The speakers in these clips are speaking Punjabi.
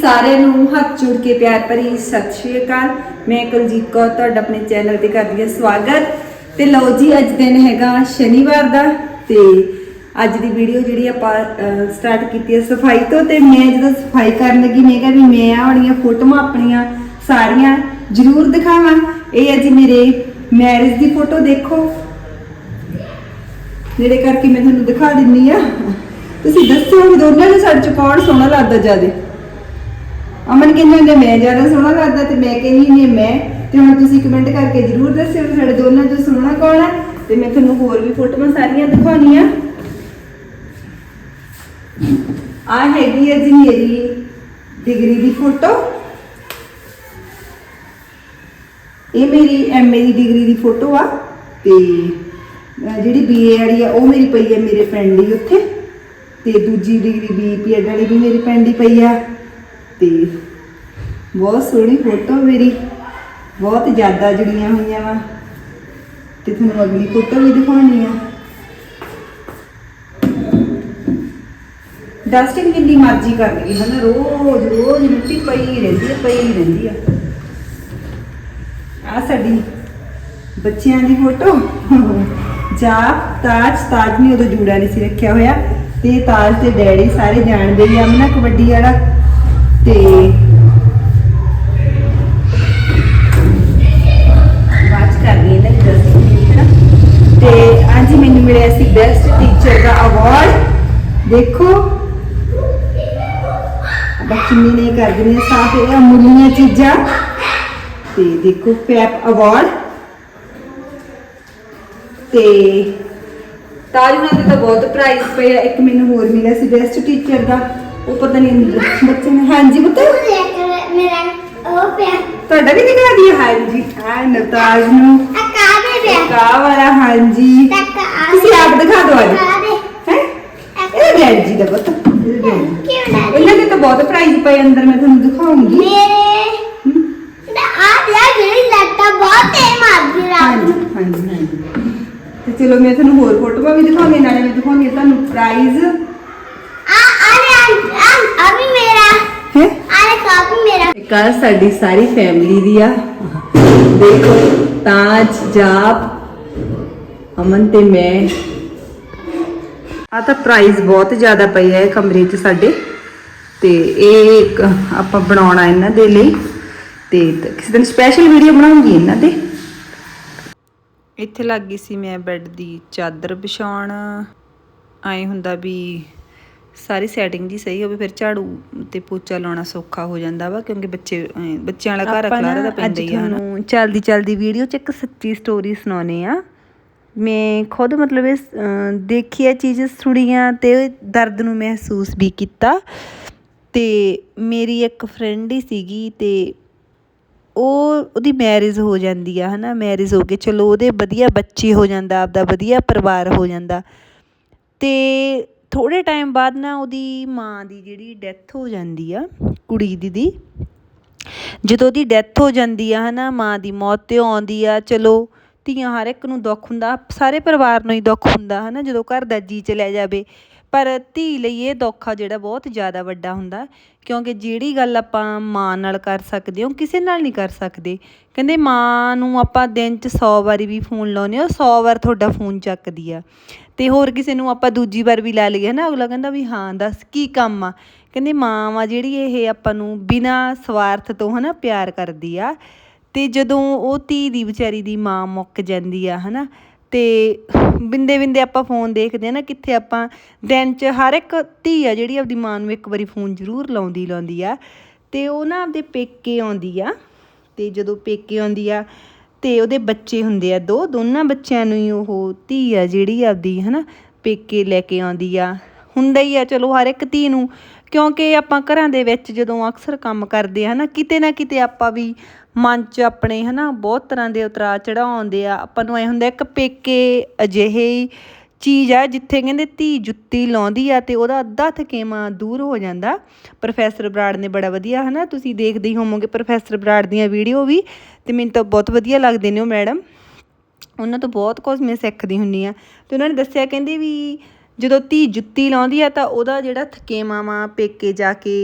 ਸਾਰਿਆਂ ਨੂੰ ਹੱਥ ਜੋੜ ਕੇ ਪਿਆਰ ਭਰੀ ਸਤਿ ਸ਼੍ਰੀ ਅਕਾਲ। ਮੈਂ ਕੁਲਜੀਤ ਕੌਰ, ਤੁਹਾਡਾ ਆਪਣੇ ਚੈਨਲ ਤੇ ਕਰਦੀ ਹਾਂ ਸਵਾਗਤ। ਤੇ ਲਓ ਜੀ, ਅੱਜ ਦਿਨ ਹੈਗਾ ਸ਼ਨੀਵਾਰ ਦਾ ਤੇ ਅੱਜ ਦੀ ਵੀਡੀਓ ਜਿਹੜੀ ਆਪਾਂ ਸਟਾਰਟ ਕੀਤੀ ਹੈ ਸਫ਼ਾਈ ਤੋਂ ਤੇ ਮੈਂ ਜਦੋਂ ਸਫ਼ਾਈ ਕਰਨ ਲੱਗੀ, ਮੈਂ ਕਿਹਾ ਵੀ ਮੈਂ ਆਹ ਵਾਲੀਆਂ ਫੋਟੋਆਂ ਆਪਣੀਆਂ ਸਾਰੀਆਂ ਜ਼ਰੂਰ ਦਿਖਾਵਾਂ। ਇਹ ਹੈ ਜੀ ਮੇਰੇ ਮੈਰਿਜ ਦੀ ਫੋਟੋ, ਦੇਖੋ। ਜਿਹੜੇ ਕਰਕੇ ਮੈਂ ਤੁਹਾਨੂੰ ਦਿਖਾ ਦਿੰਨੀ ਆ। ਤੁਸੀਂ ਦੱਸੋ ਵੀ ਦੋਨਾਂ ਨੂੰ ਸਾਡੇ ਚ ਕੌਣ ਸੋਹਣਾ ਲੱਗਦਾ ਜ਼ਿਆਦਾ? ਅਮਨ ਕਹਿੰਦੇ ਨੇ ਮੈਂ ਜ਼ਿਆਦਾ ਸੋਹਣਾ ਲੱਗਦਾ ਤੇ ਮੈਂ ਕਹਿੰਦੀ ਨਹੀਂ ਮੈਂ ਤੇ ਹੁਣ ਤੁਸੀਂ ਕਮੈਂਟ ਕਰਕੇ ਜਰੂਰ ਦੱਸਿਓ ਵੀ ਸਾਡੇ ਦੋਨਾਂ ਚੋਂ ਸੋਹਣਾ ਕੌਣ ਹੈ ਤੇ ਮੈਂ ਤੁਹਾਨੂੰ ਹੋਰ ਵੀ ਫੋਟੋਆਂ ਸਾਰੀਆਂ ਦਿਖਾਉਣੀਆਂ। ਆ ਹੈਗੀ ਹੈ ਜੀ ਮੇਰੀ ਡਿਗਰੀ ਦੀ ਫੋਟੋ। ਇਹ ਮੇਰੀ ਐਮਏ ਦੀ ਡਿਗਰੀ ਦੀ ਫੋਟੋ ਆ ਤੇ, ਅਹ ਜਿਹੜੀ ਬੀਏ ਵਾਲੀ ਆ, ਉਹ ਮੇਰੀ ਪਈ ਹੈ ਮੇਰੇ ਫਰੈਂਡ ਦੀ ਉੱਥੇ। ਤੇ ਦੂਜੀ ਡਿਗਰੀ ਬੀਪੀਐਡ ਵਾਲੀ ਵੀ ਮੇਰੀ ਫਰੈਂਡ ਦੀ ਪਈ ਆ। ਤੇ ਬਹੁਤ ਸੋਹਣੀ ਫੋਟੋ ਮੇਰੀ। ਬਹੁਤ ਜ਼ਿਆਦਾ ਜੁੜੀਆਂ ਹੋਈਆਂ ਵਾ। ਤੇ ਤੁਹਾਨੂੰ ਅਗਲੀ ਫੋਟੋ ਵੀ ਦਿਖਾਉਣੀ ਆ। ਡਸਟਿੰਗ ਜਿੰਨੀ ਮਰਜ਼ੀ ਕਰ ਲਈ ਹਨਾ? ਰੋਜ਼ ਰੋਜ਼ ਮਿੱਟੀ ਪਈ ਰਹਿੰਦੀ ਹੈ ਪਈ ਰਹਿੰਦੀ ਆ। ਆ ਸਾਡੀ ਬੱਚਿਆਂ ਦੀ ਫੋਟੋ ਜਾਪ, ਤਾਜ ਤਾਜ ਨਹੀਂ ਉਦੋਂ ਜੂੜਾ ਨਹੀਂ ਸੀ ਰੱਖਿਆ ਹੋਇਆ। ਤੇ ਤਾਜ ਤੇ ਡੈਡੀ ਸਾਰੇ ਜਾਣਦੇ ਹੀ ਆ ਨਾ ਕਬੱਡੀ ਵਾਲਾ ਤੇ ਬਾਤ ਕਰਨੀ ਹੈ ਨਾ ਦੱਸ ਤੇ ਅੱਜ ਮੈਨੂੰ ਮਿਲਿਆ ਸੀ ਬੈਸਟ ਟੀਚਰ ਦਾ ਅਵਾਰਡ ਦੇਖੋ। ਬੱਚੀ ਨੇ ਕਰ ਦਿੰਦੀਆਂ ਸਾਫ਼ ਇਹ ਅਮੁੱਲੀਆਂ ਚੀਜ਼ਾਂ। ਤੇ ਦੇਖੋ ਪੈਪ ਅਵਾਰਡ ਤੇ ਤਾਜ ਨਾਲ ਤਾਂ ਬਹੁਤ ਪ੍ਰਾਈਜ਼ ਪਏ ਇੱਕ ਮੈਨੂੰ ਹੋਰ ਮਿਲਿਆ ਸੀ ਬੈਸਟ ਟੀਚਰ ਦਾ। ਉਹ ਪਤਾ ਨਹੀਂ ਬੱਚੇ ਨੇ ਹਾਂਜੀ ਪੁੱਤ। ਮੇਰਾ ਉਹ ਪਿਆ ਤੁਹਾਡਾ ਵੀ ਦਿਖਾ ਦਿਆ ਹਾਂਜੀ। ਆ ਨਵਤਾਜ ਨੂੰ। ਆ ਕਾਦੇ ਪਿਆ ਕਾ ਵਾਲਾ ਹਾਂਜੀ। ਤੁਸੀਂ ਆਪ ਦਿਖਾ ਦਿਓ ਅੱਜ। ਹੈ? ਇਹ ਡੈਡ ਜੀ ਦਾ ਪੁੱਤ। ਇਹਨਾਂ ਦੇ ਤਾਂ ਬਹੁਤ ਪ੍ਰਾਈਜ਼ ਪਏ ਅੰਦਰ, ਮੈਂ ਤੁਹਾਨੂੰ ਦਿਖਾਉਂਗੀ। ਮੇਰੇ ਆ ਲਿਆ ਜਿਹੜੀ ਲੱਟਾ ਬਹੁਤ ਤੇ ਮਾਰਦੀ ਰਾਤ ਨੂੰ ਹਾਂਜੀ ਹਾਂਜੀ। ਤੇ ਚਲੋ, ਮੈਂ ਤੁਹਾਨੂੰ ਹੋਰ ਫੋਟੋਆਂ ਵੀ ਦਿਖਾਉਂਦੀ ਨਾਲੇ ਮੈਂ ਦਿਖਾਉਂਦੀ ਤੁਹਾਨੂੰ ਪ੍ਰਾਈਜ਼ ਆ ਆ ਆ ਆ ਵੀ ਮੇਰਾ ਹੈ ਆ ਲੈ ਕਾਪੀ ਸਾਡੀ ਸਾਰੀ ਫੈਮਿਲੀ ਦੀ ਆ। ਦੇਖੋ, ਤਾਜ, ਜਾਪ, ਅਮਨ ਤੇ ਮੈਂ। ਆ ਤਾਂ ਪ੍ਰਾਈਜ਼ ਬਹੁਤ ਜ਼ਿਆਦਾ ਪਈ ਹੈ ਕਮਰੇ 'ਚ ਸਾਡੇ। ਤੇ ਇਹ ਇੱਕ ਆਪਾਂ ਬਣਾਉਣਾ ਇਹਨਾਂ ਦੇ ਲਈ। ਤੇ ਕਿਸੇ ਦਿਨ ਸਪੈਸ਼ਲ ਵੀਡੀਓ ਬਣਾਉਂਗੀ ਇਹਨਾਂ ਤੇ ਇੱਥੇ ਲੱਗ ਗਈ ਸੀ ਮੈਂ ਬੈੱਡ ਦੀ ਚਾਦਰ ਵਿਛਾਉਣ। ਐ ਹੁੰਦਾ ਵੀ ਸਾਰੀ ਸੈਟਿੰਗ ਜੀ ਸਹੀ ਹੋਵੇ ਫਿਰ ਝਾੜੂ ਤੇ ਪੋਚਾ ਲਾਉਣਾ ਸੌਖਾ ਹੋ ਜਾਂਦਾ ਵਾ ਕਿਉਂਕਿ ਬੱਚੇ ਬੱਚਿਆਂ ਵਾਲਾ ਘਰ ਖਲਾਰਾ ਦਾ ਪੈਂਦਾ ਹੀ ਆ ਹਨਾ। ਚਲਦੀ ਚਲਦੀ ਵੀਡੀਓ ਚ ਇੱਕ ਸੱਚੀ ਸਟੋਰੀ ਸੁਣਾਉਣੇ ਆ ਮੈਂ ਖੁਦ ਮਤਲਬ ਇਹ ਦੇਖੀ ਇਹ ਚੀਜ਼ ਸੁਣੀਆਂ ਤੇ ਦਰਦ ਨੂੰ ਮਹਿਸੂਸ ਵੀ ਕੀਤਾ। ਤੇ ਮੇਰੀ ਇੱਕ ਫਰੈਂਡ ਹੀ ਸੀਗੀ ਤੇ ਉਹ ਉਹਦੀ ਮੈਰਿਜ ਹੋ ਜਾਂਦੀ ਆ ਹਨਾ। ਮੈਰਿਜ ਹੋ ਕੇ ਚਲੋ ਉਹਦੇ ਵਧੀਆ ਬੱਚੇ ਹੋ ਜਾਂਦਾ ਆਪਦਾ ਵਧੀਆ ਪਰਿਵਾਰ ਹੋ ਜਾਂਦਾ। ਤੇ ਥੋੜੇ ਟਾਈਮ ਬਾਅਦ ਨਾ ਉਹਦੀ ਮਾਂ ਦੀ ਜਿਹੜੀ ਡੈਥ ਹੋ ਜਾਂਦੀ ਆ, ਕੁੜੀ ਦੀ ਦੀ, ਜਦੋਂ ਉਹਦੀ ਡੈਥ ਹੋ ਜਾਂਦੀ ਆ, ਹਨਾ, ਮਾਂ ਦੀ ਮੌਤ ਤੇ ਆਉਂਦੀ ਆ, ਚਲੋ, ਧੀਆਂ ਹਰ ਇੱਕ ਨੂੰ ਦੁੱਖ ਹੁੰਦਾ, ਸਾਰੇ ਪਰਿਵਾਰ ਨੂੰ ਹੀ ਦੁੱਖ ਹੁੰਦਾ, ਹਨਾ, ਜਦੋਂ ਘਰ ਦਾ ਜੀ ਚਲਿਆ ਜਾਵੇ ਪਰ ਧੀ ਲਈ ਇਹ ਦੋਖਾ ਜਿਹੜਾ ਬਹੁਤ ਜ਼ਿਆਦਾ ਵੱਡਾ ਹੁੰਦਾ, ਕਿਉਂਕਿ ਜਿਹੜੀ ਗੱਲ ਆਪਾਂ ਮਾਂ ਨਾਲ ਕਰ ਸਕਦੇ ਹਾਂ, ਉਹ ਕਿਸੇ ਨਾਲ ਨਹੀਂ ਕਰ ਸਕਦੇ। ਕਹਿੰਦੇ ਮਾਂ ਨੂੰ ਆਪਾਂ ਦਿਨ 'ਚ 100 ਵਾਰੀ ਵੀ ਫੋਨ ਲਾਉਂਦੇ ਹਾਂ 100 ਵਾਰ ਤੁਹਾਡਾ ਫੋਨ ਚੱਕਦੀ ਆ। ਤੇ ਹੋਰ ਕਿਸੇ ਨੂੰ ਆਪਾਂ ਦੂਜੀ ਵਾਰ ਵੀ ਲੈ ਲਈਏ ਨਾ ਅਗਲਾ ਕਹਿੰਦਾ ਵੀ ਹਾਂ, ਦੱਸ ਕੀ ਕੰਮ ਆ? ਕਹਿੰਦੇ ਮਾਂ ਵਾ ਜਿਹੜੀ ਇਹ ਆਪਾਂ ਨੂੰ ਬਿਨਾਂ ਸਵਾਰਥ ਤੋਂ, ਹਨਾ, ਪਿਆਰ ਕਰਦੀ ਆ। ਤੇ ਜਦੋਂ ਉਹ ਧੀ ਦੀ ਵਿਚਾਰੀ ਦੀ ਮਾਂ ਮੁੱਕ ਜਾਂਦੀ ਆ, ਹਨਾ? ਤੇ ਬਿੰਦੇ ਬਿੰਦੇ ਆਪਾਂ ਫੋਨ ਦੇਖਦੇ ਹਾਂ ਨਾ ਕਿੱਥੇ ਆਪਾਂ, ਦਿਨ 'ਚ ਹਰ ਇੱਕ ਧੀ ਆ ਜਿਹੜੀ ਆਪਦੀ ਮਾਂ ਨੂੰ ਇੱਕ ਵਾਰੀ ਫੋਨ ਜ਼ਰੂਰ ਲਾਉਂਦੀ ਲਾਉਂਦੀ ਆ ਅਤੇ ਉਹ ਨਾ ਆਪਦੇ ਪੇਕੇ ਆਉਂਦੀ ਆ ਅਤੇ ਜਦੋਂ ਪੇਕੇ ਆਉਂਦੀ ਆ ਅਤੇ ਉਹਦੇ ਬੱਚੇ ਹੁੰਦੇ ਆ ਦੋ, ਦੋਨਾਂ ਬੱਚਿਆਂ ਨੂੰ ਹੀ ਉਹ ਧੀ ਆ ਜਿਹੜੀ ਆਪਦੀ ਹੈ ਨਾ ਪੇਕੇ ਲੈ ਕੇ ਆਉਂਦੀ ਆ, ਹੁੰਦਾ ਹੀ ਆ ਚਲੋ ਹਰ ਇੱਕ ਧੀ ਨੂੰ, ਕਿਉਂਕਿ ਆਪਾਂ ਘਰਾਂ ਦੇ ਵਿੱਚ ਜਦੋਂ ਅਕਸਰ ਕੰਮ ਕਰਦੇ ਆ ਨਾ ਕਿਤੇ ਨਾ ਕਿਤੇ ਆਪਾਂ ਵੀ ਮਨ 'ਚ ਆਪਣੇ ਹੈ ਨਾ ਬਹੁਤ ਤਰ੍ਹਾਂ ਦੇ ਉਤਰਾਅ ਚੜਾਅ ਆਉਂਦੇ ਆ। ਆਪਾਂ ਨੂੰ ਐਂ ਹੁੰਦਾ ਇੱਕ ਪੇਕੇ ਅਜਿਹੀ ਚੀਜ਼ ਆ ਜਿੱਥੇ ਕਹਿੰਦੇ ਧੀ ਜੁੱਤੀ ਲਾਉਂਦੀ ਆ ਅਤੇ ਉਹਦਾ ਅੱਧਾ ਥਕੇਮਾ ਦੂਰ ਹੋ ਜਾਂਦਾ। ਪ੍ਰੋਫੈਸਰ ਬਰਾੜ ਨੇ ਬੜਾ ਵਧੀਆ ਹੈ ਨਾ ਤੁਸੀਂ ਦੇਖਦੇ ਹੀ ਹੋਵੋਗੇ ਪ੍ਰੋਫੈਸਰ ਬਰਾੜ ਦੀਆਂ ਵੀਡੀਓ ਵੀ ਅਤੇ ਮੈਨੂੰ ਤਾਂ ਬਹੁਤ ਵਧੀਆ ਲੱਗਦੇ ਨੇ ਉਹ ਮੈਡਮ। ਉਹਨਾਂ ਤੋਂ ਬਹੁਤ ਕੁਝ ਮੈਂ ਸਿੱਖਦੀ ਹੁੰਨੀ ਆ ਅਤੇ ਉਹਨਾਂ ਨੇ ਦੱਸਿਆ, ਕਹਿੰਦੇ ਵੀ ਜਦੋਂ ਧੀ ਜੁੱਤੀ ਲਾਉਂਦੀ ਆ ਤਾਂ ਉਹਦਾ ਜਿਹੜਾ ਥਕੇਵਾਂ ਵਾ ਪੇਕੇ ਜਾ ਕੇ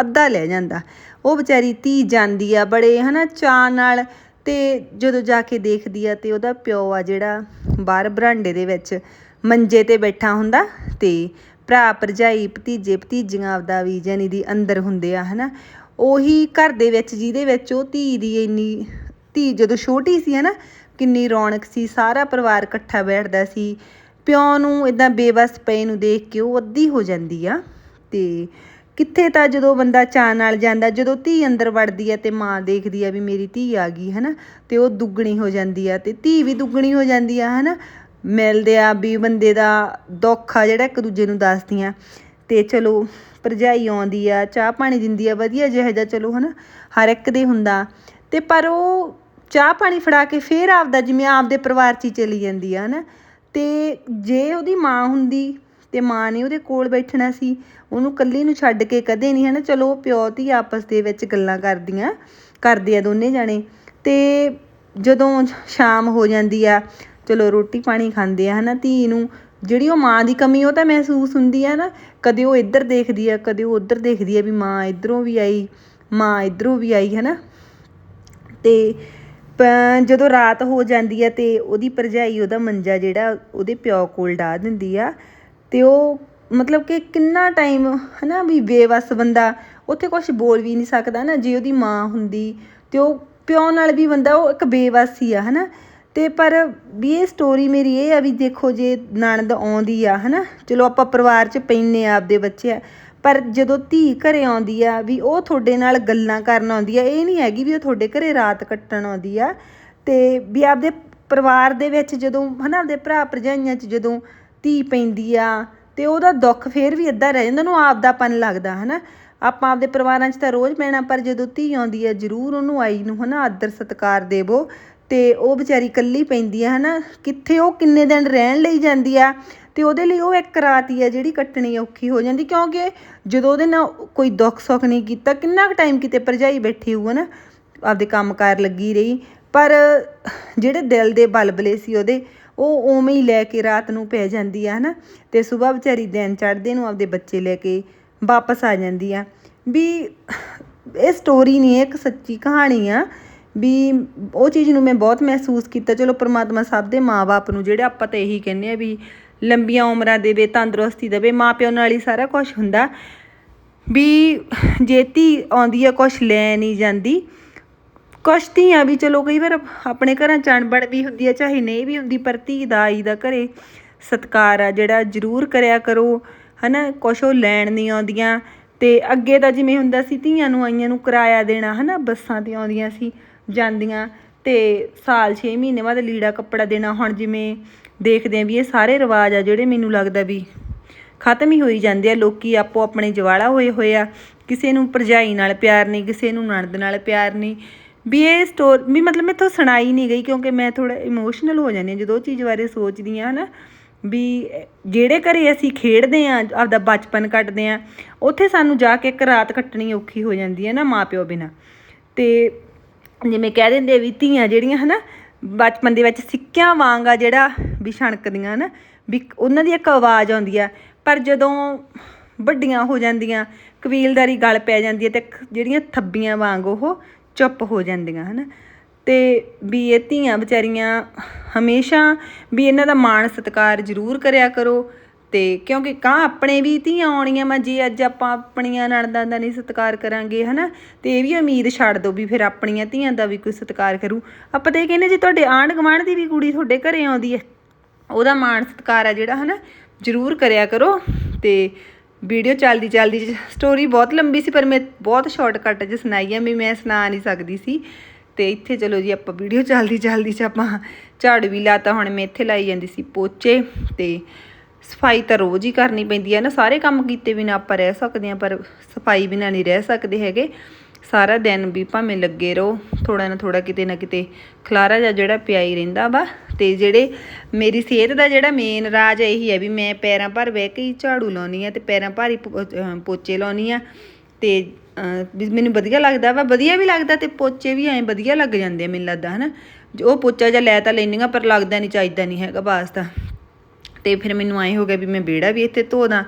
ਅੱਧਾ ਲੈ ਜਾਂਦਾ। ਉਹ ਵਿਚਾਰੀ ਧੀ ਜਾਂਦੀ ਆ ਬੜੇ, ਹਨਾ, ਚਾਅ ਨਾਲ ਤੇ ਜਦੋਂ ਜਾ ਕੇ ਦੇਖਦੀ ਆ ਤੇ ਉਹਦਾ ਪਿਓ ਆ ਜਿਹੜਾ ਬਾਹਰ ਬਰਾਂਡੇ ਦੇ ਵਿੱਚ ਮੰਜੇ ਤੇ ਬੈਠਾ ਹੁੰਦਾ ਤੇ ਭਰਾ ਭਰਜਾਈ, ਭਤੀਜੇ, ਭਤੀਜੀਆਂ ਆਪਦਾ ਵੀ ਜਾਨੀ ਦੀ ਅੰਦਰ ਹੁੰਦੇ ਆ, ਹਨਾ। ਉਹੀ ਘਰ ਦੇ ਵਿੱਚ, ਜਿਹਦੇ ਵਿੱਚ ਉਹ ਧੀ ਦੀ ਇੰਨੀ, ਧੀ ਜਦੋਂ ਛੋਟੀ ਸੀ, ਹਨਾ, ਕਿੰਨੀ ਰੌਣਕ ਸੀ, ਸਾਰਾ ਪਰਿਵਾਰ ਇਕੱਠਾ ਬੈਠਦਾ ਸੀ। ਪਿਓ ਨੂੰ ਇਦਾਂ ਬੇਵਸ ਪਏ ਨੂੰ ਦੇਖ ਕੇ ਉਹ ਅੱਧੀ ਹੋ ਜਾਂਦੀ ਆ ਤੇ ਕਿੱਥੇ ਤਾਂ ਜਦੋਂ ਬੰਦਾ ਚਾਹ ਨਾਲ ਜਾਂਦਾ, ਜਦੋਂ ਧੀ ਅੰਦਰ ਵੜਦੀ ਆ ਤੇ ਮਾਂ ਦੇਖਦੀ ਆ ਵੀ ਮੇਰੀ ਧੀ ਆ ਗਈ ਹੈ ਨਾ ਤੇ ਉਹ ਦੁੱਗਣੀ ਹੋ ਜਾਂਦੀ ਆ ਤੇ ਧੀ ਵੀ ਦੁੱਗਣੀ ਹੋ ਜਾਂਦੀ ਆ ਹੈ ਨਾ ਮਿਲਦੇ ਆ ਵੀ ਬੰਦੇ ਦਾ ਦੁੱਖ ਆ ਜਿਹੜਾ ਇੱਕ ਦੂਜੇ ਨੂੰ ਦੱਸਦੀਆਂ। ਤੇ ਚਲੋ, ਭਰਜਾਈ ਆਉਂਦੀ ਆ, ਚਾਹ ਪਾਣੀ ਦਿੰਦੀ ਆ, ਵਧੀਆ ਜਿਹਾ ਜਿਹਾ ਚਲੋ, ਹਨਾ? ਹਰ ਇੱਕ ਦੇ ਹੁੰਦਾ। ਤੇ ਪਰ ਉਹ ਚਾਹ ਪਾਣੀ ਫੜਾ ਕੇ ਫੇਰ ਆਪਦਾ, ਜਿਵੇਂ ਆਪਦੇ ਪਰਿਵਾਰ 'ਚ ਹੀ ਚਲੀ ਜਾਂਦੀ ਆ, ਹਨਾ? ਤੇ ਜੇ ਉਹਦੀ ਮਾਂ ਹੁੰਦੀ ਤੇ ਮਾਂ ਨੇ ਉਹਦੇ ਕੋਲ ਬੈਠਣਾ ਸੀ, ਉਹਨੂੰ ਇਕੱਲੀ ਨੂੰ ਛੱਡ ਕੇ ਕਦੇ ਨਹੀਂ ਹੈ ਨਾ ਚਲੋ, ਪਿਓ ਧੀ ਆਪਸ ਦੇ ਵਿੱਚ ਗੱਲਾਂ ਕਰਦੀਆਂ, ਕਰਦੇ ਆ ਦੋਨੇ ਜਾਣੇ। ਅਤੇ ਜਦੋਂ ਸ਼ਾਮ ਹੋ ਜਾਂਦੀ ਆ, ਚਲੋ, ਰੋਟੀ ਪਾਣੀ ਖਾਂਦੇ ਆ ਹੈ ਨਾ ਧੀ ਨੂੰ, ਜਿਹੜੀ ਉਹ ਮਾਂ ਦੀ ਕਮੀ, ਉਹ ਤਾਂ ਮਹਿਸੂਸ ਹੁੰਦੀ ਆ ਨਾ ਕਦੇ ਉਹ ਇੱਧਰ ਦੇਖਦੀ ਆ, ਕਦੇ ਉਹ ਉੱਧਰ ਦੇਖਦੀ ਆ ਵੀ ਮਾਂ ਇੱਧਰੋਂ ਵੀ ਆਈ, ਮਾਂ ਇੱਧਰੋਂ ਵੀ ਆਈ ਹੈ ਨਾ ਅਤੇ ਜਦੋਂ ਰਾਤ ਹੋ ਜਾਂਦੀ ਆ ਤੇ ਉਹਦੀ ਭਰਜਾਈ, ਉਹਦਾ ਮੰਜਾ ਜਿਹੜਾ ਉਹਦੇ ਪਿਓ ਕੋਲ ਢਾ ਦਿੰਦੀ ਆ ਤੇ ਉਹ ਮਤਲਬ ਕਿ ਕਿੰਨਾ ਟਾਈਮ ਹਨਾ ਵੀ ਬੇਵਸ ਬੰਦਾ, ਉੱਥੇ ਕੁਝ ਬੋਲ ਵੀ ਨਹੀਂ ਸਕਦਾ ਨਾ, ਜੇ ਉਹਦੀ ਮਾਂ ਹੁੰਦੀ ਤੇ ਉਹ ਪਿਓ ਨਾਲ ਵੀ ਬੰਦਾ ਉਹ ਇੱਕ ਬੇਵਸ ਹੀ ਆ ਹਨਾ। ਤੇ ਪਰ ਵੀ ਇਹ ਸਟੋਰੀ ਮੇਰੀ ਇਹ ਆ ਵੀ ਦੇਖੋ ਜੇ ਨਣਦ ਆਉਂਦੀ ਆ ਹਨਾ, ਚਲੋ ਆਪਾਂ ਪਰਿਵਾਰ 'ਚ ਪੈਨੇ ਆ, ਆਪਦੇ ਬੱਚੇ ਆ ਪਰ ਜਦੋਂ ਧੀ ਘਰੇ ਆਉਂਦੀ ਆ ਵੀ ਉਹ ਤੁਹਾਡੇ ਨਾਲ ਗੱਲਾਂ ਕਰਨ ਆਉਂਦੀ ਆ, ਇਹ ਨਹੀਂ ਹੈਗੀ ਵੀ ਉਹ ਤੁਹਾਡੇ ਘਰੇ ਰਾਤ ਕੱਟਣ ਆਉਂਦੀ ਆ। ਤੇ ਵੀ ਆਪਦੇ ਪਰਿਵਾਰ ਦੇ ਵਿੱਚ ਜਦੋਂ, ਹਨਾ, ਆਪਦੇ ਭਰਾ ਭਰਜਾਈਆਂ 'ਚ ਜਦੋਂ ਧੀ ਪੈਂਦੀ ਆ ਤੇ ਉਹਦਾ ਦੁੱਖ ਫੇਰ ਵੀ ਅੱਧਾ ਰਹਿ ਜਾਂਦਾ, ਉਹਨੂੰ ਆਪਦਾਪਨ ਲੱਗਦਾ, ਹਨਾ। ਆਪਾਂ ਆਪਦੇ ਪਰਿਵਾਰਾਂ 'ਚ ਤਾਂ ਰੋਜ਼ ਪੈਣਾ ਪਰ ਜਦੋਂ ਧੀ ਆਉਂਦੀ ਆ, ਜ਼ਰੂਰ ਉਹਨੂੰ ਆਈ ਨੂੰ, ਹਨਾ, ਆਦਰ ਸਤਿਕਾਰ ਦੇਵੋ। ਤੇ ਉਹ ਵਿਚਾਰੀ ਇਕੱਲੀ ਪੈਂਦੀ ਆ, ਹਨਾ। ਕਿੱਥੇ ਉਹ ਕਿੰਨੇ ਦਿਨ ਰਹਿਣ ਲਈ ਜਾਂਦੀ ਆ ਤੇ ਉਹਦੇ ਲਈ ਉਹ ਇੱਕ ਰਾਤ ਹੀ ਆ ਜਿਹੜੀ ਕੱਟਣੀ ਔਖੀ ਹੋ ਜਾਂਦੀ, ਕਿਉਂਕਿ ਜਦੋਂ ਉਹਦੇ ਨਾਲ ਕੋਈ ਦੁੱਖ ਸੁੱਖ ਨਹੀਂ ਕੀਤਾ, ਕਿੰਨਾ ਕੁ ਟਾਈਮ ਕਿਤੇ ਭਰਜਾਈ ਬੈਠੀ ਹੋਊ ਨਾ ਆਪਦੇ ਕੰਮਕਾਰ ਲੱਗੀ ਰਹੀ, ਪਰ ਜਿਹੜੇ ਦਿਲ ਦੇ ਬਲਬਲੇ ਸੀ ਉਹਦੇ, ਉਹ ਉਵੇਂ ਹੀ ਲੈ ਕੇ ਰਾਤ ਨੂੰ ਪੈ ਜਾਂਦੀ ਆ, ਹਨਾ, ਤੇ ਸਵੇਰ ਵਿਚਾਰੀ ਦਿਨ ਚੜ੍ਹਦੇ ਨੂੰ ਆਪਦੇ ਬੱਚੇ ਲੈ ਕੇ ਵਾਪਸ ਆ ਜਾਂਦੀ ਆ। ਵੀ ਇਹ ਸਟੋਰੀ ਨਹੀਂ, ਇਹ ਇੱਕ ਸੱਚੀ ਕਹਾਣੀ ਆ, ਵੀ ਉਹ ਚੀਜ਼ ਨੂੰ ਮੈਂ ਬਹੁਤ ਮਹਿਸੂਸ ਕੀਤਾ, ਚਲੋ ਪ੍ਰਮਾਤਮਾ ਸਭ ਦੇ ਮਾਪੇ ਨੂੰ, ਜਿਹੜੇ ਆਪਾਂ ਤਾਂ ਇਹੀ ਕਹਿੰਦੇ ਆ ਵੀ ਲੰਬੀਆਂ ਉਮਰਾਂ ਦੇਵੇ, ਤੰਦਰੁਸਤੀ ਦੇਵੇ ਮਾਪਿਆਂ ਨਾਲ ਹੀ ਸਾਰਾ ਕੁਝ ਹੁੰਦਾ। ਵੀ ਜੇ ਧੀ ਆਉਂਦੀ ਆ ਕੁਝ ਲੈ ਨਹੀਂ ਜਾਂਦੀ। ਕੁਛ ਧੀਆਂ ਵੀ ਚਲੋ ਕਈ ਵਾਰ ਆਪਣੇ ਘਰਾਂ ਚ ਅਣਬਣ ਵੀ ਹੁੰਦੀ ਆ, ਚਾਹੇ ਨਹੀਂ ਵੀ ਹੁੰਦੀ, ਪਰ ਧੀ ਦਾ, ਆਈ ਦਾ ਘਰੇ ਸਤਕਾਰ ਆ, ਜਿਹੜਾ ਜ਼ਰੂਰ ਕਰਿਆ ਕਰੋ, ਹਨਾ, ਕੁਛ ਉਹ ਲੈਣ ਨਹੀਂ ਆਉਂਦੀਆਂ। ਤੇ ਅੱਗੇ ਤਾਂ ਜਿਵੇਂ ਹੁੰਦਾ ਸੀ, ਧੀਆਂ ਨੂੰ, ਆਈਆਂ ਨੂੰ ਕਿਰਾਇਆ ਦੇਣਾ, ਹਨਾ, ਬੱਸਾਂ ਤੇ ਆਉਂਦੀਆਂ ਸੀ, ਜਾਂਦੀਆਂ। ਤੇ ਸਾਲ 6 ਮਹੀਨੇ ਬਾਅਦ ਲੀੜਾ ਕੱਪੜਾ ਦੇਣਾ, ਹੁਣ ਜਿਵੇਂ ਦੇਖਦੇ ਆ ਵੀ ਇਹ ਸਾਰੇ ਰਿਵਾਜ ਆ ਜਿਹੜੇ ਮੈਨੂੰ ਲੱਗਦਾ ਵੀ ਖਤਮ ਹੀ ਹੋਈ ਜਾਂਦੇ ਆ। ਲੋਕੀ ਆਪੋ ਆਪਣੇ ਜਵਾਲਾ ਹੋਏ ਹੋਏ ਆ। ਕਿਸੇ ਨੂੰ ਭਰਜਾਈ ਨਾਲ ਪਿਆਰ ਨਹੀਂ, ਕਿਸੇ ਨੂੰ ਨਣਦ ਨਾਲ ਪਿਆਰ ਨਹੀਂ। ਵੀ ਇਹ ਸਟੋਰ ਵੀ ਮਤਲਬ ਮੈਥੋਂ ਸੁਣਾਈ ਨਹੀਂ ਗਈ ਕਿਉਂਕਿ ਮੈਂ ਥੋੜਾ ਇਮੋਸ਼ਨਲ ਹੋ ਜਾਂਦੀ ਹਾਂ ਜਦੋਂ ਉਹ ਚੀਜ਼ ਬਾਰੇ ਸੋਚਦੀ ਹਾਂ ਨਾ। ਵੀ ਜਿਹੜੇ ਘਰੇ ਅਸੀਂ ਖੇਡਦੇ ਆ ਆਪਦਾ ਬਚਪਨ ਕੱਟਦੇ ਆ ਉੱਥੇ ਸਾਨੂੰ ਜਾ ਕੇ ਇੱਕ ਰਾਤ ਕੱਟਣੀ ਔਖੀ ਹੋ ਜਾਂਦੀ ਹੈ ਨਾ ਮਾਪਿਓ ਬਿਨਾ। ਤੇ ਜਿਵੇਂ ਕਹਿ ਦਿੰਦੇ ਵੀ ਧੀਆਂ ਜਿਹੜੀਆਂ ਹਨਾ ਬਚਪਨ ਦੇ ਵਿੱਚ ਸਿੱਕਿਆਂ ਵਾਂਗ ਆ ਜਿਹੜਾ ਵੀ ਛਣਕਦੀਆਂ ਨਾ, ਵੀ ਉਹਨਾਂ ਦੀ ਇੱਕ ਆਵਾਜ਼ ਆਉਂਦੀ ਆ। ਪਰ ਜਦੋਂ ਵੱਡੀਆਂ ਹੋ ਜਾਂਦੀਆਂ, ਕਬੀਲਦਾਰੀ ਗਲ ਪੈ ਜਾਂਦੀ ਹੈ ਤੇ ਇੱਕ ਜਿਹੜੀਆਂ ਥੱਬੀਆਂ ਵਾਂਗ ਉਹ ਚੁੱਪ ਹੋ ਜਾਂਦੀਆਂ, ਹਨਾ। ਤੇ ਵੀ ਇਹ ਧੀਆਂ ਵਿਚਾਰੀਆਂ ਹਮੇਸ਼ਾ ਵੀ ਇਹਨਾਂ ਦਾ ਮਾਣ ਸਤਿਕਾਰ ਜ਼ਰੂਰ ਕਰਿਆ ਕਰੋ ਅਤੇ ਕਿਉਂਕਿ ਕਾਂ ਆਪਣੇ ਵੀ ਧੀਆਂ ਆਉਣੀਆਂ ਵਾ, ਜੇ ਅੱਜ ਆਪਾਂ ਆਪਣੀਆਂ ਨਣਦਾਂ ਦਾ ਨਹੀਂ ਸਤਿਕਾਰ ਕਰਾਂਗੇ ਹੈ ਨਾ ਅਤੇ ਇਹ ਵੀ ਉਮੀਦ ਛੱਡ ਦੋ ਵੀ ਫਿਰ ਆਪਣੀਆਂ ਧੀਆਂ ਦਾ ਵੀ ਕੋਈ ਸਤਿਕਾਰ ਕਰੂ। ਆਪਾਂ ਤਾਂ ਇਹ ਕਹਿੰਦੇ ਜੇ ਤੁਹਾਡੇ ਆਂਢ ਗੁਆਂਢ ਦੀ ਵੀ ਕੁੜੀ ਤੁਹਾਡੇ ਘਰੇ ਆਉਂਦੀ ਹੈ, ਉਹਦਾ ਮਾਣ ਸਤਿਕਾਰ ਆ ਜਿਹੜਾ ਹੈ ਨਾ ਜ਼ਰੂਰ ਕਰਿਆ ਕਰੋ। ਅਤੇ ਵੀਡੀਓ ਚੱਲਦੀ ਚੱਲਦੀ ਸਟੋਰੀ ਬਹੁਤ ਲੰਬੀ ਸੀ, ਪਰ ਮੈਂ ਬਹੁਤ ਸ਼ਾਰਟਕਟ 'ਚ ਸੁਣਾਈ ਆ, ਵੀ ਮੈਂ ਸੁਣਾ ਨਹੀਂ ਸਕਦੀ ਸੀ। ਤੇ ਇੱਥੇ ਚਲੋ ਜੀ, ਆਪਾਂ ਵੀਡੀਓ ਚੱਲਦੀ ਚੱਲਦੀ 'ਚ ਆਪਾਂ ਝਾੜੂ ਵੀ ਲਾਤਾ, ਹੁਣ ਮੈਂ ਇੱਥੇ ਲਾਈ ਜਾਂਦੀ ਸੀ ਪੋਚੇ ਤੇ ਸਫ਼ਾਈ ਤਾਂ ਰੋਜ਼ ਹੀ ਕਰਨੀ ਪੈਂਦੀ ਹੈ ਨਾ, ਸਾਰੇ ਕੰਮ ਕੀਤੇ ਬਿਨਾਂ ਆਪਾਂ ਰਹਿ ਸਕਦੇ ਹਾਂ ਪਰ ਸਫ਼ਾਈ ਬਿਨਾਂ ਨਹੀਂ ਰਹਿ ਸਕਦੇ ਹੈਗੇ। ਸਾਰਾ ਦਿਨ ਵੀ ਭਾਵੇਂ ਲੱਗੇ ਰਹੋ ਥੋੜਾ ਨਾ ਥੋੜਾ ਕਿਤੇ ਨਾ ਕਿਤੇ ਖਲਾਰਾ ਜਿਹਾ ਜਿਹੜਾ ਪਿਆ ਹੀ ਰਹਿੰਦਾ ਵਾ, ਤੇ ਜਿਹੜੇ ਮੇਰੀ ਸਿਹਤ ਦਾ ਜਿਹੜਾ ਮੇਨ ਰਾਜ ਇਹੀ ਹੈ ਵੀ ਮੈਂ ਪੈਰਾਂ ਭਰ ਬਹਿ ਕੇ ਹੀ ਝਾੜੂ ਲਾਉਣੀ ਆ ਤੇ ਪੈਰਾਂ ਭਾਰੀ ਪੋ- ਪੋਚੇ ਲਾਉਣੀ ਆ ਤੇ ਵੀ ਮੈਨੂੰ ਵਧੀਆ ਲੱਗਦਾ ਵਾ, ਵਧੀਆ ਵੀ ਲੱਗਦਾ ਤੇ ਪੋਚੇ ਵੀ ਐਂ ਵਧੀਆ ਲੱਗ ਜਾਂਦੇ ਆ, ਮੈਨੂੰ ਲੱਗਦਾ ਹਨਾ। ਜੋ ਉਹ ਪੋਚਾ ਜਿਹਾ ਲੈ ਤਾਂ ਲੈਂਦੀ ਆ, ਪਰ ਲੱਗਦਾ ਨਹੀਂ, ਚਾਹੀਦਾ ਨਹੀਂ ਹੈਗਾ ਵਾਸਤਾ ਤਾਂ। ਫਿਰ ਮੈਨੂੰ ਐਂ ਹੋ ਗਿਆ ਵੀ ਮੈਂ ਵਿਹੜਾ ਵੀ ਇੱਥੇ ਧੋ ਦਾਂ,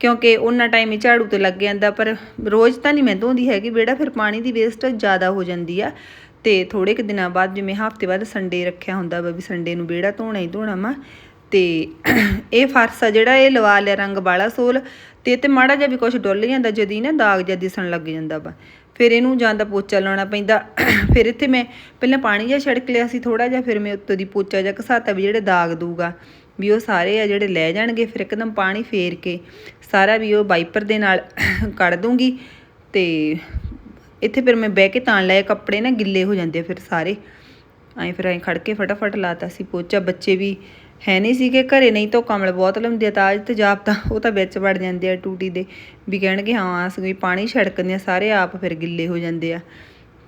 ਕਿਉਂਕਿ ਉਹਨਾਂ ਟਾਈਮ ਹੀ ਝਾੜੂ ਤੇ ਲੱਗ ਜਾਂਦਾ, ਪਰ ਰੋਜ਼ ਤਾਂ ਨਹੀਂ ਮੈਂ ਧੋਂਦੀ ਹੈਗੀ, ਵਿਹੜਾ ਫਿਰ ਪਾਣੀ ਦੀ ਵੇਸਟ ਜ਼ਿਆਦਾ ਹੋ ਜਾਂਦੀ ਆ। ਤੇ ਥੋੜੇ ਕੁ ਦਿਨਾਂ ਬਾਅਦ ਜਿਵੇਂ ਹਫ਼ਤੇ ਬਾਅਦ ਸੰਡੇ ਰੱਖਿਆ ਹੁੰਦਾ ਵਾ ਵੀ ਸੰਡੇ ਨੂੰ ਵਿਹੜਾ ਧੋਣਾ ਹੀ ਧੋਣਾ ਵਾ, ਤੇ ਇਹ ਫਰਸ਼ ਆ ਜਿਹੜਾ, ਇਹ ਲਵਾ ਲਿਆ ਰੰਗ ਵਾਲਾ ਸੋਲ, ਤੇ ਤੇ ਮਾੜਾ ਜਿਹਾ ਵੀ ਕੁਝ ਡੁੱਲ ਜਾਂਦਾ, ਜਦੀ ਨਾ ਦਾਗ ਜਿਹਾ ਦਿਸਣ ਲੱਗ ਜਾਂਦਾ ਵਾ। ਫਿਰ ਇਹਨੂੰ ਜਾਂ ਤਾਂ ਪੋਚਾ ਲਾਉਣਾ ਪੈਂਦਾ, ਫਿਰ ਇੱਥੇ ਮੈਂ ਪਹਿਲਾਂ ਪਾਣੀ ਜਿਹਾ ਛਿੜਕ ਲਿਆ ਸੀ ਥੋੜਾ ਜਿਹਾ, ਫਿਰ ਮੈਂ ਉੱਤੋਂ ਦੀ ਪੋਚਾ ਜਿਹਾ ਘਸਾਤਾ ਵੀ ਜਿਹੜੇ ਦਾਗ ਦੂਗਾ। ਵੀ ਉਹ ਸਾਰੇ ਆ ਜਿਹੜੇ ਲੈ ਜਾਣਗੇ, ਫਿਰ ਇੱਕਦਮ ਪਾਣੀ ਫੇਰ ਕੇ ਸਾਰਾ ਵੀ ਉਹ ਵਾਈਪਰ ਦੇ ਨਾਲ ਕੱਢ ਦੂੰਗੀ ਤੇ ਇੱਥੇ ਫਿਰ ਮੈਂ ਬਹਿ ਕੇ ਤਾਣ ਲਏ ਕੱਪੜੇ ਨਾ, ਗਿੱਲੇ ਹੋ ਜਾਂਦੇ ਆ ਫਿਰ ਸਾਰੇ। ਐਂ ਫਿਰ ਐਂ ਖੜ ਕੇ ਫਟਾਫਟ ਲਾਤਾ ਸੀ ਪੋਚਾ, ਬੱਚੇ ਵੀ ਹੈ ਨਹੀਂ ਸੀਗੇ ਘਰੇ, ਨਹੀਂ ਤਾਂ ਕਮਲ ਬਹੁਤ ਲਾਉਂਦੇ ਆ, ਤਾਜ ਤੇ ਜਾਪ ਤਾਂ ਉਹ ਤਾਂ ਵਿੱਚ ਵੜ ਜਾਂਦੇ ਆ ਟੂਟੀ ਦੇ ਵੀ ਕਹਿਣਗੇ, ਹਾਂ, ਅਸੀਂ ਵੀ ਪਾਣੀ ਛੜਕਦੇ ਆ ਸਾਰੇ ਆਪ ਫਿਰ ਗਿੱਲੇ ਹੋ ਜਾਂਦੇ ਆ।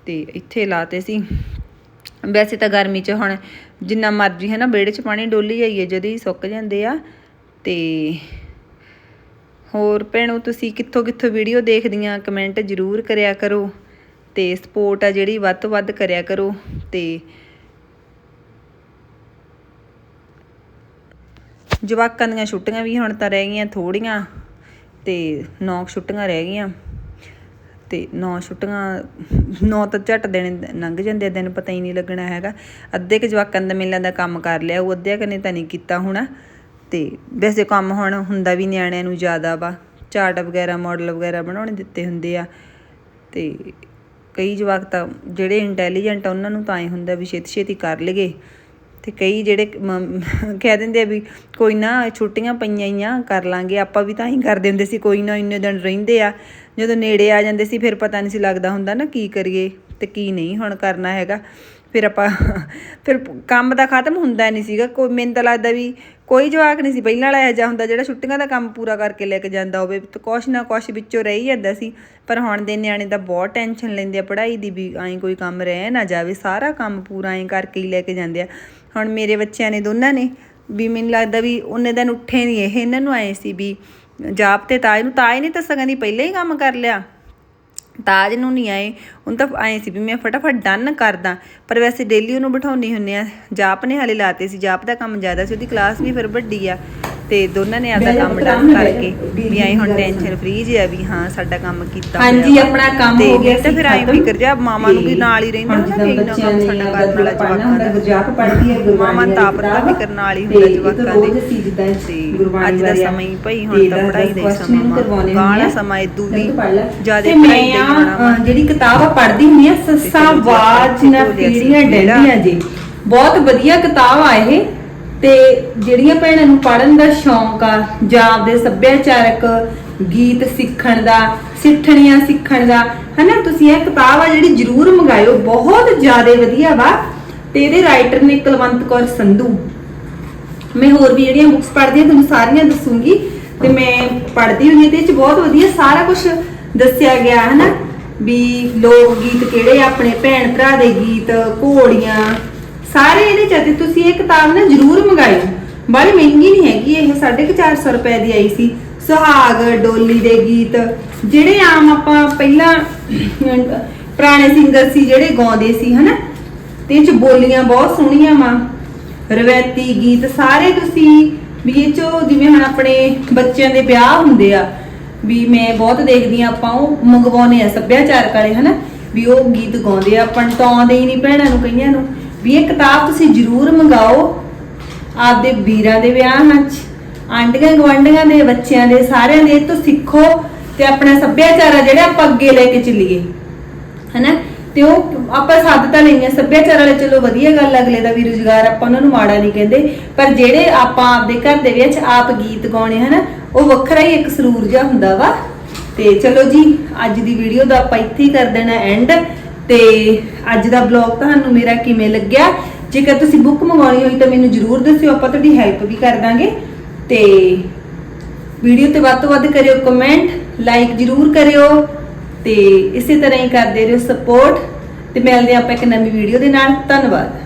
ਤੇ ਇੱਥੇ ਲਾਤੇ ਸੀ। ਵੈਸੇ ਤਾਂ ਗਰਮੀ 'ਚ ਹੁਣ ਜਿੰਨਾ ਮਰਜ਼ੀ ਹੈ ਨਾ ਵਿਹੜੇ 'ਚ ਪਾਣੀ ਡੋਲੀ ਜਾਈਏ, ਜਦ ਹੀ ਸੁੱਕ ਜਾਂਦੇ ਆ। ਤੇ ਹੋਰ ਭੈਣੋ, ਤੁਸੀਂ ਕਿੱਥੋਂ ਕਿੱਥੋਂ ਵੀਡੀਓ ਦੇਖਦੀਆਂ? ਕਮੈਂਟ ਜ਼ਰੂਰ ਕਰਿਆ ਕਰੋ। ਤੇ ਸਪੋਰਟ ਆ ਜਿਹੜੀ, ਵੱਧ ਤੋਂ ਵੱਧ ਕਰਿਆ ਕਰੋ। ਤੇ ਜਵਾਕਾਂ ਦੀਆਂ ਛੁੱਟੀਆਂ ਵੀ ਹੁਣ ਤਾਂ ਰਹਿ ਗਈਆਂ ਥੋੜੀਆਂ ਤੇ ਨੌਕ ਛੁੱਟੀਆਂ ਰਹਿ ਗਈਆਂ। ਤੇ ਨੌ ਛੁੱਟੀਆਂ 9 ਤਾਂ ਝੱਟ ਦਿਨ ਲੰਘ ਜਾਂਦੇ ਆ, ਦਿਨ ਪਤਾ ਹੀ ਨਹੀਂ ਲੱਗਣਾ ਹੈਗਾ। ਅੱਧੇ ਕੁ ਜਵਾਕਾਂ ਦਾ ਮੇਲਾ ਦਾ ਕੰਮ ਕਰ ਲਿਆ, ਉਹ ਅੱਧਿਆਂ ਕਨੇ ਤਾਂ ਨਹੀਂ ਕੀਤਾ ਹੋਣਾ। ਤੇ ਵੈਸੇ ਕੰਮ ਹੁਣ ਹੁੰਦਾ ਵੀ ਨਿਆਣਿਆਂ ਨੂੰ ਜ਼ਿਆਦਾ ਵਾ, ਚਾਰਟ ਵਗੈਰਾ ਮਾਡਲ ਵਗੈਰਾ ਬਣਾਉਣੇ ਦਿੱਤੇ ਹੁੰਦੇ ਆ। ਤੇ ਕਈ ਜਵਾਕ ਤਾਂ ਜਿਹੜੇ ਇੰਟੈਲੀਜੈਂਟ ਆ, ਉਹਨਾਂ ਨੂੰ ਤਾਂ ਐ ਹੁੰਦਾ ਵੀ ਛੇਤੀ ਛੇਤੀ ਕਰ ਲਈਏ। ਤੇ ਕਈ ਜਿਹੜੇ ਕਹਿ ਦਿੰਦੇ ਆ ਵੀ ਕੋਈ ਨਾ ਛੁੱਟੀਆਂ ਪਈਆਂ ਹੀ ਆ, ਕਰ ਲਾਂਗੇ। ਆਪਾਂ ਵੀ ਤਾਂ ਹੀ ਕਰਦੇ ਹੁੰਦੇ ਸੀ, ਕੋਈ ਨਾ ਇੰਨੇ ਦਿਨ ਰਹਿੰਦੇ ਆ। ਜਦੋਂ ਨੇੜੇ ਆ ਜਾਂਦੇ ਸੀ, ਫਿਰ ਪਤਾ ਨਹੀਂ ਸੀ ਲੱਗਦਾ ਹੁੰਦਾ ਨਾ ਕੀ ਕਰੀਏ ਤੇ ਕੀ ਨਹੀਂ ਹੁਣ ਕਰਨਾ ਹੈਗਾ। ਫਿਰ ਆਪਾਂ ਫਿਰ ਕੰਮ ਦਾ ਖਤਮ ਹੁੰਦਾ ਨਹੀਂ ਸੀਗਾ। ਕੋਈ ਮੈਨੂੰ ਤਾਂ ਲੱਗਦਾ ਵੀ ਕੋਈ ਜਵਾਕ ਨਹੀਂ ਸੀ। ਪਹਿਲਾਂ ਵਾਲਾ ਇਹੋ ਜਿਹਾ ਹੁੰਦਾ ਜਿਹੜਾ ਛੁੱਟੀਆਂ ਦਾ ਕੰਮ ਪੂਰਾ ਕਰਕੇ ਲੈ ਕੇ ਜਾਂਦਾ ਹੋਵੇ। ਤੇ ਕੁਛ ਨਾ ਕੁਛ ਵਿੱਚੋਂ ਰਹਿ ਜਾਂਦਾ ਸੀ। ਪਰ ਹੁਣ ਦੇ ਨਿਆਣੇ ਤਾਂ ਬਹੁਤ ਟੈਨਸ਼ਨ ਲੈਂਦੇ ਆ। ਪੜ੍ਹਾਈ ਦੀ ਵੀ ਐਂ ਕੋਈ ਕੰਮ ਰਹਿ ਨਾ ਜਾਵੇ। ਸਾਰਾ ਕੰਮ ਪੂਰਾ ਐਂ ਕਰਕੇ ਹੀ ਲੈ ਕੇ ਜਾਂਦੇ ਆ। ਹੁਣ ਮੇਰੇ ਬੱਚਿਆਂ ਨੇ ਦੋਨਾਂ ਨੇ ਵੀ ਮੈਨੂੰ ਲੱਗਦਾ ਵੀ ਉਹਨੇ ਦਿਨ ਉੱਠੇ ਨਹੀਂ ਇਹ, ਇਹਨਾਂ ਨੂੰ ਆਏ ਸੀ ਵੀ ਜਾਪ ਤੇ ਤਾਜ ਨੂੰ, ਤਾਜ ਨੇ ਤਾਂ ਸਗਨ ਦੀ ਪਹਿਲਾਂ ਹੀ ਕੰਮ ਕਰ ਲਿਆ। ਤਾਜ ਨੂੰ ਨਹੀਂ ਆਏ, ਉਹਨੂੰ ਤਾਂ ਆਏ ਸੀ ਵੀ ਮੈਂ ਫਟਾਫਟ ਡਨ ਕਰਦਾ। ਪਰ ਵੈਸੇ ਡੇਲੀ ਉਹਨੂੰ ਬਿਠਾਉਣੀ ਹੁੰਨੇ ਆ। ਜਾਪ ਨੇ ਹਾਲੇ ਲਾਤੇ ਸੀ, ਜਾਪ ਦਾ ਕੰਮ ਜ਼ਿਆਦਾ ਸੀ, ਉਹਦੀ ਕਲਾਸ ਵੀ ਫਿਰ ਵੱਡੀ ਆ। ਤੇ ਦੋਨਾਂ ਨੇ ਆਪਦਾ ਕੰਮ ਡਨ ਕਰਕੇ ਵੀ ਆਏ ਹੁਣ ਟੈਨਸ਼ਨ ਫ੍ਰੀ ਜਿਹਾ ਵੀ ਹਾਂ ਸਾਡਾ ਕੰਮ ਕੀਤਾ ਹਾਂਜੀ। ਆਪਣਾ ਕੰਮ ਹੋ ਗਿਆ ਤਾਂ ਫਿਰ ਆਏ ਖਤਮ। ਫਿਕਰ ਜਿਹਾ ਮਾਮਾ ਨੂੰ ਵੀ ਨਾਲ ਹੀ ਰਹਿੰਦਾ ਹੁੰਦਾ ਵੀ ਇੰਨਾ ਕੰਮ ਸਾਡਾ ਕਰਨ ਵਾਲਾ ਜਵਾਕਾਂ ਹੁੰਦਾ, ਦਾ ਗੁਰਜਾਪ ਪੜ੍ਹਦੀ ਹੈ ਗੁਰਬਾਣੀ ਮਾਮਾ ਤਾਂ ਆਪ ਦਾ ਕਿਤਾਬ। ਫਿਕਰ ਨਾਲ ਹੀ ਹੁੰਦਾ ਜਵਾਕਾਂ ਦੇ ਅੱਜ ਦਾ ਸਮਾਂ ਹੀ ਭਾਈ ਹੁਣ ਤਾਂ ਦਸ ਪੜ੍ਹਾਈ ਦਾ ਸਮਾਂ ਗਾਣਾ ਆ। ਸਮਾਂ ਇਦੂ ਵੀ। ਜ਼ਿਆਦਾ ਮੈਂ ਦਾ ਆ, ਹੋਣਾ ਜਿਹੜੀ ਕਿਤਾਬ ਆ ਪੜ੍ਹਦੀ ਹੁੰਦੀ ਆ ਸੱਸਾ ਜੀ, ਬਾਜ ਨਾ ਪੀੜੀਆਂ। ਡੈਂਦੀਆਂ ਜੀ ਬਹੁਤ ਵਧੀਆ ਕਿਤਾਬ ਆ ਇਹ ਤੇ ਜਿਹੜੀਆਂ ਭੈਣਾਂ ਨੂੰ ਪੜਨ ਦਾ ਸ਼ੌਂਕ ਆ ਜਾਂ ਆਪਦੇ ਸੱਭਿਆਚਾਰਕ ਗੀਤ ਸਿੱਖਣ ਦਾ ਸਿੱਠਣੀਆਂ ਸਿੱਖਣ ਦਾ ਹਨਾ ਤੁਸੀਂ ਇਹ ਕਿਤਾਬ ਆ ਜਿਹੜੀ ਜਰੂਰ ਮੰਗਾਇਓ ਬਹੁਤ ਜ਼ਿਆਦਾ ਵਧੀਆ ਵਾ ਤੇ ਇਹਦੇ ਰਾਈਟਰ ਨੇ ਕੁਲਵੰਤ ਕੌਰ ਸੰਧੂ। ਮੈਂ ਹੋਰ ਵੀ ਜਿਹੜੀਆਂ ਬੁੱਕਸ ਪੜ੍ਹਦੀ ਹਾਂ ਤੁਹਾਨੂੰ ਸਾਰੀਆਂ ਦੱਸੂਗੀ ਤੇ ਮੈਂ ਪੜ੍ਹਦੀ ਹੁੰਦੀ ਹਾਂ ਤੇ ਇਹ ਚ ਬਹੁਤ ਵਧੀਆ ਸਾਰਾ ਕੁਝ ਦੱਸਿਆ ਗਿਆ ਹੈ ਵੀ ਲੋਕ ਗੀਤ ਕਿਹੜੇ ਆ, ਆਪਣੇ ਭੈਣ ਭਰਾ ਦੇ ਗੀਤ ਘੋੜੀਆਂ ਸਾਰੇ ਇਹਦੇ ਚ ਆ ਤੇ ਤੁਸੀਂ ਇਹ ਕਿਤਾਬ ਨਾ ਜ਼ਰੂਰ ਮੰਗਾਇਓ। ਬੜੀ ਮਹਿੰਗੀ ਨਹੀਂ ਹੈਗੀ, ਇਹ 450 ਰੁਪਏ ਦੀ ਆਈ ਸੀ। ਸੁਹਾਗ, ਡੋਲੀ ਦੇ ਗੀਤ, ਜਿਹੜੇ ਆਮ ਆਪਾਂ ਪਹਿਲਾਂ ਪੁਰਾਣੇ ਸਿੰਗਰ ਸੀ, ਜਿਹੜੇ ਗਾਉਂਦੇ ਸੀ, ਹਨਾ? ਤੇ ਇਹ ਚ ਬੋਲੀਆਂ ਬਹੁਤ ਸੋਹਣੀਆਂ ਵਾ। ਰਵਾਇਤੀ ਗੀਤ, ਸਾਰੇ ਤੁਸੀਂ ਵੀ ਇਹ ਚੋ ਜਿਵੇਂ ਹੁਣ ਆਪਣੇ ਬੱਚਿਆਂ ਦੇ ਵਿਆਹ ਹੁੰਦੇ ਆ, ਵੀ ਮੈਂ ਬਹੁਤ ਦੇਖਦੀ ਆ ਆਪਾਂ ਉਹ ਮੰਗਵਾਉਨੇ ਆ ਸੱਭਿਆਚਾਰਕ ਵਾਲੇ, ਹਨਾ? ਵੀ ਉਹ ਗੀਤ ਗਾਉਂਦੇ ਆ, ਆਪਾਂ ਤਾਂ ਆਉਂਦੇ ਹੀ ਨਹੀਂ ਭੈਣਾਂ ਨੂੰ, ਕਈਆਂ ਨੂੰ। ਵੀ ਇਹ ਕਿਤਾਬ ਤੁਸੀਂ ਜ਼ਰੂਰ ਮੰਗਾਓ ਆਪਦੇ ਵੀਰਾਂ ਦੇ ਵਿਆਹਾਂ 'ਚ ਆਂਡੀਆਂ ਗਵਾਂਡੀਆਂ ਦੇ ਬੱਚਿਆਂ ਦੇ ਸਾਰਿਆਂ ਦੇ ਇਹ ਤੋਂ ਸਿੱਖੋ ਤੇ ਆਪਣਾ ਸੱਭਿਆਚਾਰ ਆ ਜਿਹੜਾ ਆਪਾਂ ਅੱਗੇ ਲੈ ਕੇ ਚੱਲੀਏ। ਹਨਾ? ਤੇ ਉਹ ਆਪਾਂ ਸੱਦ ਤਾਂ ਲਈਆਂ ਸੱਭਿਆਚਾਰ ਵਾਲੇ ਚਲੋ ਵਧੀਆ ਗੱਲ ਅਗਲੇ ਦਾ ਵੀ ਰੁਜ਼ਗਾਰ ਆਪਾਂ ਉਹਨਾਂ ਨੂੰ ਮਾੜਾ ਨਹੀਂ ਕਹਿੰਦੇ, ਪਰ ਜਿਹੜੇ ਆਪਾਂ ਆਪਦੇ ਘਰ ਦੇ ਵਿੱਚ ਆਪ ਗੀਤ ਗਾਉਣੇ, ਹਨਾ, ਉਹ ਵੱਖਰਾ ਹੀ ਇੱਕ ਸਰੂਰ ਜਿਹਾ ਹੁੰਦਾ ਵਾ। ਤੇ ਚਲੋ ਜੀ, ਅੱਜ ਦੀ ਵੀਡੀਓ ਦਾ ਆਪਾਂ ਇੱਥੇ ਹੀ ਕਰ ਦੇਣਾ ਐਂਡ ਤੇ ਅੱਜ ਦਾ ਬਲੌਗ ਤੁਹਾਨੂੰ ਮੇਰਾ ਕਿਵੇਂ ਲੱਗਿਆ? ਜੇਕਰ ਤੁਸੀਂ ਬੁੱਕ ਮੰਗਵਾਉਣੀ ਹੋਈ ਤਾਂ ਮੈਨੂੰ ਜਰੂਰ ਦੱਸਿਓ, ਆਪਾਂ ਤੁਹਾਡੀ ਹੈਲਪ ਵੀ ਕਰ ਦਾਂਗੇ। ਤੇ ਵੀਡੀਓ ਤੇ ਵੱਧ ਤੋਂ ਵੱਧ ਕਰਿਓ ਕਮੈਂਟ ਲਾਈਕ ਜਰੂਰ ਕਰਿਓ। ਤੇ ਇਸੇ ਤਰ੍ਹਾਂ ਹੀ ਕਰਦੇ ਰਹੋ ਸਪੋਰਟ ਤੇ ਮਿਲਦੇ ਆਪਾਂ ਇੱਕ ਨਵੀਂ ਵੀਡੀਓ ਦੇ ਨਾਲ। ਧੰਨਵਾਦ।